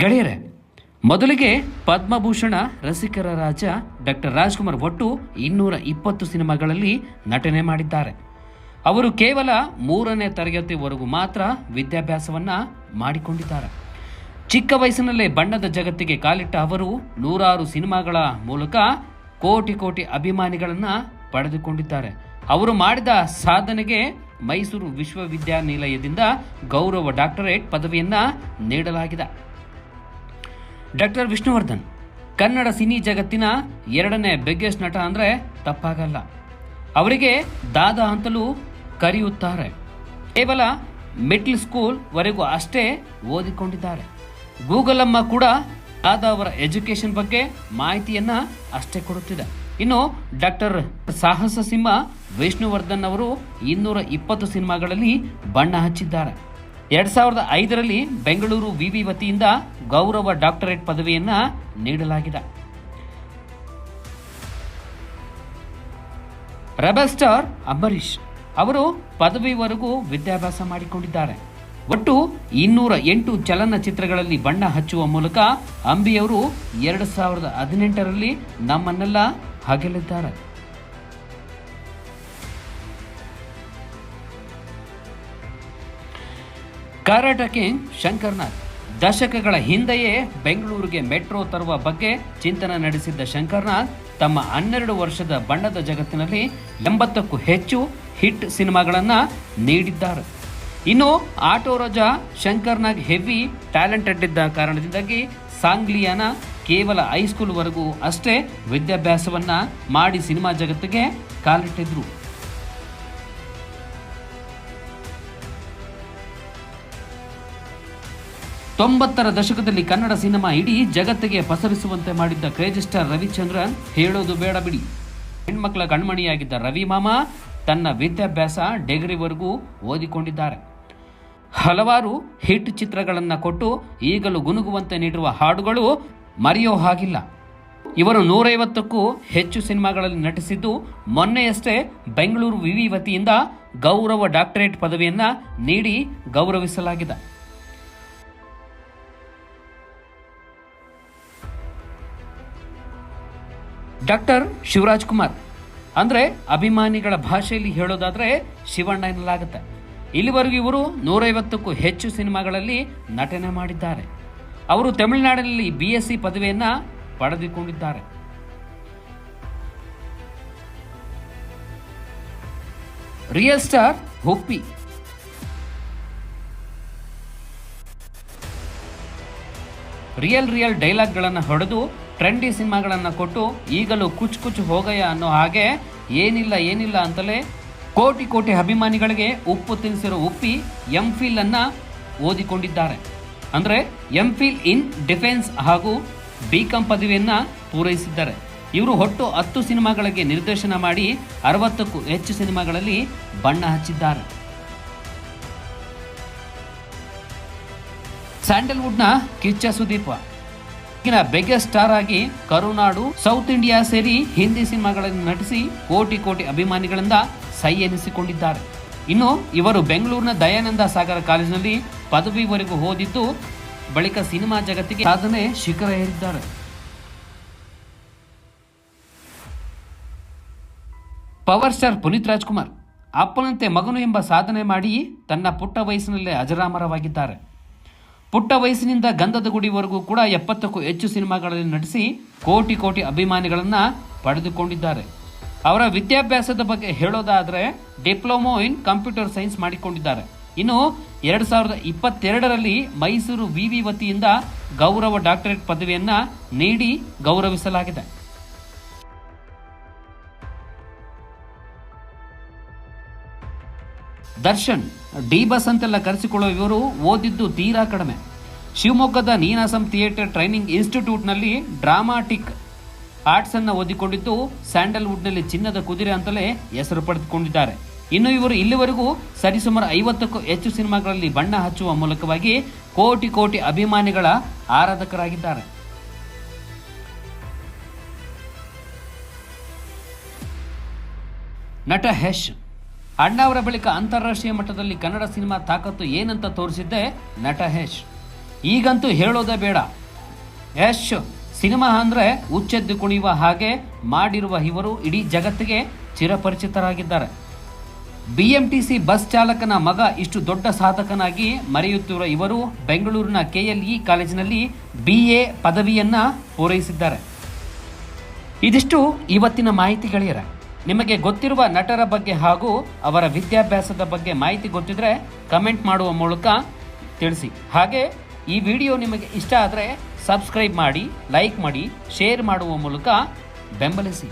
ಗೆಳೆಯರೆ, ಮೊದಲಿಗೆ ಪದ್ಮಭೂಷಣ ರಸಿಕರ ರಾಜ ಡಾಕ್ಟರ್ ರಾಜ್ಕುಮಾರ್ ಒಟ್ಟು ಇನ್ನೂರ ಇಪ್ಪತ್ತು ಸಿನಿಮಾಗಳಲ್ಲಿ ನಟನೆ ಮಾಡಿದ್ದಾರೆ. ಅವರು ಕೇವಲ ಮೂರನೇ ತರಗತಿವರೆಗೂ ಮಾತ್ರ ವಿದ್ಯಾಭ್ಯಾಸವನ್ನ ಮಾಡಿಕೊಂಡಿದ್ದಾರೆ. ಚಿಕ್ಕ ವಯಸ್ಸಿನಲ್ಲೇ ಬಣ್ಣದ ಜಗತ್ತಿಗೆ ಕಾಲಿಟ್ಟ ಅವರು ನೂರಾರು ಸಿನಿಮಾಗಳ ಮೂಲಕ ಕೋಟಿ ಕೋಟಿ ಅಭಿಮಾನಿಗಳನ್ನು ಪಡೆದುಕೊಂಡಿದ್ದಾರೆ. ಅವರು ಮಾಡಿದ ಸಾಧನೆಗೆ ಮೈಸೂರು ವಿಶ್ವವಿದ್ಯಾನಿಲಯದಿಂದ ಗೌರವ ಡಾಕ್ಟರೇಟ್ ಪದವಿಯನ್ನು ನೀಡಲಾಗಿದೆ. ಡಾಕ್ಟರ್ ವಿಷ್ಣುವರ್ಧನ್. ಕನ್ನಡ ಸಿನಿ ಜಗತ್ತಿನ ಎರಡನೇ ಬಿಗ್ಗೆಸ್ಟ್ ನಟ ಅಂದರೆ ತಪ್ಪಾಗಲ್ಲ. ಅವರಿಗೆ ದಾದಾ ಅಂತಲೂ ಕರೆಯುತ್ತಾರೆ. ಕೇವಲ ಮಿಡ್ಲ್ ಸ್ಕೂಲ್ ವರೆಗೂ ಅಷ್ಟೇ ಓದಿಕೊಂಡಿದ್ದಾರೆ. ಗೂಗಲ್ ಅಮ್ಮ ಕೂಡ ದಾದಾ ಅವರ ಎಜುಕೇಶನ್ ಬಗ್ಗೆ ಮಾಹಿತಿಯನ್ನ ಅಷ್ಟೇ ಕೊಡುತ್ತಿದೆ. ಇನ್ನು ಡಾಕ್ಟರ್ ಸಾಹಸ ಸಿಂಹ ವಿಷ್ಣುವರ್ಧನ್ ಅವರು ಇನ್ನೂರ ಇಪ್ಪತ್ತು ಸಿನಿಮಾಗಳಲ್ಲಿ ಬಣ್ಣ ಹಚ್ಚಿದ್ದಾರೆ. ಎರಡ್ ಸಾವಿರದ ಐದರಲ್ಲಿ ಬೆಂಗಳೂರು ವಿವಿ ವತಿಯಿಂದ ಗೌರವ ಡಾಕ್ಟರೇಟ್ ಪದವಿಯನ್ನ ನೀಡಲಾಗಿದೆ. ರೆಬಲ್ ಸ್ಟಾರ್ ಅಂಬರೀಶ್ ಅವರು ಪದವಿವರೆಗೂ ವಿದ್ಯಾಭ್ಯಾಸ ಮಾಡಿಕೊಂಡಿದ್ದಾರೆ. ಒಟ್ಟು ಇನ್ನೂರ ಎಂಟು ಚಲನಚಿತ್ರಗಳಲ್ಲಿ ಬಣ್ಣ ಹಚ್ಚುವ ಮೂಲಕ ಅಂಬಿಯವರು ಎರಡು ಸಾವಿರದ ಹದಿನೆಂಟರಲ್ಲಿ ನಮ್ಮನ್ನೆಲ್ಲ ಹಗಲಿದ್ದಾರೆ. Karate king Shankarnath. ದಶಕಗಳ ಹಿಂದೆಯೇ ಬೆಂಗಳೂರಿಗೆ ಮೆಟ್ರೋ ತರುವ ಬಗ್ಗೆ ಚಿಂತನೆ ನಡೆಸಿದ್ದ ಶಂಕರ್ನಾಥ್ ತಮ್ಮ ಹನ್ನೆರಡು ವರ್ಷದ ಬಣ್ಣದ ಜಗತ್ತಿನಲ್ಲಿ ಎಂಬತ್ತಕ್ಕೂ ಹೆಚ್ಚು ಹಿಟ್ ಸಿನಿಮಾಗಳನ್ನು ನೀಡಿದ್ದಾರೆ. ಇನ್ನು ಆಟೋ ರಜಾ ಶಂಕರ್ನಾಗ್ ಹೆವಿ ಟ್ಯಾಲೆಂಟೆಡ್ ಇದ್ದ ಕಾರಣದಿಂದಾಗಿ ಸಾಂಗ್ಲಿಯಾನ ಕೇವಲ ಹೈಸ್ಕೂಲ್ವರೆಗೂ ಅಷ್ಟೇ ವಿದ್ಯಾಭ್ಯಾಸವನ್ನ ಮಾಡಿ ಸಿನಿಮಾ ಜಗತ್ತಿಗೆ ಕಾಲಿಟ್ಟಿದ್ರು. ತೊಂಬತ್ತರ ದಶಕದಲ್ಲಿ ಕನ್ನಡ ಸಿನಿಮಾ ಇಡೀ ಜಗತ್ತಿಗೆ ಪಸರಿಸುವಂತೆ ಮಾಡಿದ್ದ ಕ್ರೇಜಿಸ್ಟರ್ ರವಿಚಂದ್ರನ್ ಹೇಳೋದು ಬೇಡ ಬಿಡಿ. ಹೆಣ್ಮಕ್ಳ ಕಣ್ಮಣಿಯಾಗಿದ್ದ ರವಿ ಮಾಮ ತನ್ನ ವಿದ್ಯಾಭ್ಯಾಸ ಡಿಗ್ರಿವರೆಗೂ ಓದಿಕೊಂಡಿದ್ದಾರೆ. ಹಲವಾರು ಹಿಟ್ ಚಿತ್ರಗಳನ್ನು ಕೊಟ್ಟು ಈಗಲೂ ಗುನುಗುವಂತೆ ನೀಡಿರುವ ಹಾಡುಗಳು ಮರೆಯೋ ಹಾಗಿಲ್ಲ. ಇವರು ನೂರೈವತ್ತಕ್ಕೂ ಹೆಚ್ಚು ಸಿನಿಮಾಗಳಲ್ಲಿ ನಟಿಸಿದ್ದು ಮೊನ್ನೆಯಷ್ಟೇ ಬೆಂಗಳೂರು ವಿವಿ ವತಿಯಿಂದ ಗೌರವ ಡಾಕ್ಟರೇಟ್ ಪದವಿಯನ್ನ ನೀಡಿ ಗೌರವಿಸಲಾಗಿದೆ. ಡಾಕ್ಟರ್ ಶಿವರಾಜ್ ಕುಮಾರ್. ಅಂದ್ರೆ ಅಭಿಮಾನಿಗಳ ಭಾಷೆಯಲ್ಲಿ ಹೇಳೋದಾದ್ರೆ ಶಿವಣ್ಣ ಎನ್ನಲಾಗುತ್ತೆ. ಇಲ್ಲಿವರೆಗೂ ಇವರು ನೂರೈವತ್ತಕ್ಕೂ ಹೆಚ್ಚು ಸಿನಿಮಾಗಳಲ್ಲಿ ನಟನೆ ಮಾಡಿದ್ದಾರೆ. ಅವರು ತಮಿಳುನಾಡಿನಲ್ಲಿ ಬಿ ಎಸ್ ಸಿ ಪದವಿಯನ್ನ ಪಡೆದುಕೊಂಡಿದ್ದಾರೆ. Real star ಹುಪ್ಪಿ. ರಿಯಲ್ ರಿಯಲ್ ಡೈಲಾಗ್ಗಳನ್ನು ಹೊಡೆದು ಟ್ರೆಂಡಿ ಸಿನಿಮಾಗಳನ್ನು ಕೊಟ್ಟು ಈಗಲೂ ಕುಚ್ ಕುಚ್ ಹೋಗಯ್ಯ ಅನ್ನೋ ಹಾಗೆ ಏನಿಲ್ಲ ಏನಿಲ್ಲ ಅಂತಲೇ ಕೋಟಿ ಕೋಟಿ ಅಭಿಮಾನಿಗಳಿಗೆ ಉಪ್ಪು ತಿನ್ನಿಸಿರೋ ಉಪ್ಪಿ ಎಂ ಫಿಲ್ ಅನ್ನ ಓದಿಕೊಂಡಿದ್ದಾರೆ. ಅಂದರೆ ಎಂ ಫಿಲ್ ಇನ್ ಡಿಫೆನ್ಸ್ ಹಾಗೂ ಬಿ ಕಾಂ ಪದವಿಯನ್ನ ಪೂರೈಸಿದ್ದಾರೆ. ಇವರು ಒಟ್ಟು ಹತ್ತು ಸಿನಿಮಾಗಳಿಗೆ ನಿರ್ದೇಶನ ಮಾಡಿ ಅರವತ್ತಕ್ಕೂ ಹೆಚ್ಚು ಸಿನಿಮಾಗಳಲ್ಲಿ ಬಣ್ಣ ಹಚ್ಚಿದ್ದಾರೆ. ಸ್ಯಾಂಡಲ್ವುಡ್ನ ಕಿಚ್ಚ ಸುದೀಪ. ಬೆಗ್ಗೆಸ್ಟ್ ಸ್ಟಾರ್ ಆಗಿ ಕರುನಾಡು ಸೌತ್ ಇಂಡಿಯಾ ಸೇರಿ ಹಿಂದಿ ಸಿನಿಮಾಗಳನ್ನು ನಟಿಸಿ ಕೋಟಿ ಕೋಟಿ ಅಭಿಮಾನಿಗಳಿಂದ ಸೈ ಎನಿಸಿಕೊಂಡಿದ್ದಾರೆ. ಇನ್ನು ಇವರು ಬೆಂಗಳೂರಿನ ದಯಾನಂದ ಸಾಗರ ಕಾಲೇಜಿನಲ್ಲಿ ಪದವಿವರೆಗೂ ಓದಿದ್ದು, ಬಳಿಕ ಸಿನಿಮಾ ಜಗತ್ತಿಗೆ ಸಾಧನೆ ಶಿಖರ ಏರಿದ್ದಾರೆ. ಪವರ್ ಸ್ಟಾರ್ ಪುನೀತ್ ರಾಜ್ಕುಮಾರ್, ಅಪ್ಪನಂತೆ ಮಗನು ಎಂಬ ಸಾಧನೆ ಮಾಡಿ ತನ್ನ ಪುಟ್ಟ ವಯಸ್ಸಿನಲ್ಲೇ ಅಜರಾಮರವಾಗಿದ್ದಾರೆ. ಪುಟ್ಟ ವಯಸ್ಸಿನಿಂದ ಗಂಧದ ಗುಡಿವರೆಗೂ ಕೂಡ ಎಪ್ಪತ್ತಕ್ಕೂ ಹೆಚ್ಚು ಸಿನಿಮಾಗಳಲ್ಲಿ ನಟಿಸಿ ಕೋಟಿ ಕೋಟಿ ಅಭಿಮಾನಿಗಳನ್ನು ಪಡೆದುಕೊಂಡಿದ್ದಾರೆ. ಅವರ ವಿದ್ಯಾಭ್ಯಾಸದ ಬಗ್ಗೆ ಹೇಳೋದಾದರೆ ಡಿಪ್ಲೊಮೊ ಇನ್ ಕಂಪ್ಯೂಟರ್ ಸೈನ್ಸ್ ಮಾಡಿಕೊಂಡಿದ್ದಾರೆ. ಇನ್ನು ಎರಡು ಸಾವಿರದ ಇಪ್ಪತ್ತೆರಡರಲ್ಲಿ ಮೈಸೂರು ವಿವಿ ವತಿಯಿಂದ ಗೌರವ ಡಾಕ್ಟರೇಟ್ ಪದವಿಯನ್ನು ನೀಡಿ ಗೌರವಿಸಲಾಗಿದೆ. ದರ್ಶನ್, ಡಿ ಬಸ್ ಅಂತೆಲ್ಲ ಕರೆಸಿಕೊಳ್ಳುವ ಇವರು ಓದಿದ್ದು ತೀರಾ ಕಡಿಮೆ. ಶಿವಮೊಗ್ಗದ ನೀನಾಸಂ ಥಿಯೇಟರ್ ಟ್ರೈನಿಂಗ್ ಇನ್ಸ್ಟಿಟ್ಯೂಟ್ನಲ್ಲಿ ಡ್ರಾಮಾಟಿಕ್ ಆರ್ಟ್ಸ್ ಅನ್ನು ಓದಿಕೊಂಡಿದ್ದು ಸ್ಯಾಂಡಲ್ವುಡ್ನಲ್ಲಿ ಚಿನ್ನದ ಕುದುರೆ ಅಂತಲೇ ಹೆಸರು ಪಡೆದುಕೊಂಡಿದ್ದಾರೆ. ಇನ್ನು ಇವರು ಇಲ್ಲಿವರೆಗೂ ಸರಿಸುಮಾರು ಐವತ್ತಕ್ಕೂ ಹೆಚ್ಚು ಸಿನಿಮಾಗಳಲ್ಲಿ ಬಣ್ಣ ಹಚ್ಚುವ ಮೂಲಕವಾಗಿ ಕೋಟಿ ಕೋಟಿ ಅಭಿಮಾನಿಗಳ ಆರಾಧಕರಾಗಿದ್ದಾರೆ. ನಟ ಯಶ್ ಅಣ್ಣಾವರ ಬಳಿಕ ಅಂತಾರಾಷ್ಟ್ರೀಯ ಮಟ್ಟದಲ್ಲಿ ಕನ್ನಡ ಸಿನಿಮಾ ತಾಕತ್ತು ಏನಂತ ತೋರಿಸಿದ್ದೆ ನಟ ಯಶ್. ಈಗಂತೂ ಹೇಳೋದೇ ಬೇಡ. ಯಶ್ ಸಿನಿಮಾ ಅಂದರೆ ಉಚ್ಚೆದ್ದು ಕುಣಿಯುವ ಹಾಗೆ ಮಾಡಿರುವ ಇವರು ಇಡೀ ಜಗತ್ತಿಗೆ ಚಿರಪರಿಚಿತರಾಗಿದ್ದಾರೆ. B M T C bus ಚಾಲಕನ ಮಗ ಇಷ್ಟು ದೊಡ್ಡ ಸಾಧಕನಾಗಿ ಮರೆಯುತ್ತಿರುವ ಇವರು ಬೆಂಗಳೂರಿನ ಕೆಎಲ್ಇ ಕಾಲೇಜಿನಲ್ಲಿ ಬಿ ಎ ಪದವಿಯನ್ನ ಪೂರೈಸಿದ್ದಾರೆ. ಇದಿಷ್ಟು ಇವತ್ತಿನ ಮಾಹಿತಿ ಗೆಳೆಯರ. ನಿಮಗೆ ಗೊತ್ತಿರುವ ನಟರ ಬಗ್ಗೆ ಹಾಗೂ ಅವರ ವಿದ್ಯಾಭ್ಯಾಸದ ಬಗ್ಗೆ ಮಾಹಿತಿ ಗೊತ್ತಿದ್ರೆ ಕಮೆಂಟ್ ಮಾಡುವ ಮೂಲಕ ತಿಳಿಸಿ. ಹಾಗೆ ಈ ವಿಡಿಯೋ ನಿಮಗೆ ಇಷ್ಟ ಆದರೆ ಸಬ್ಸ್ಕ್ರೈಬ್ ಮಾಡಿ, ಲೈಕ್ ಮಾಡಿ, ಶೇರ್ ಮಾಡುವ ಮೂಲಕ ಬೆಂಬಲಿಸಿ.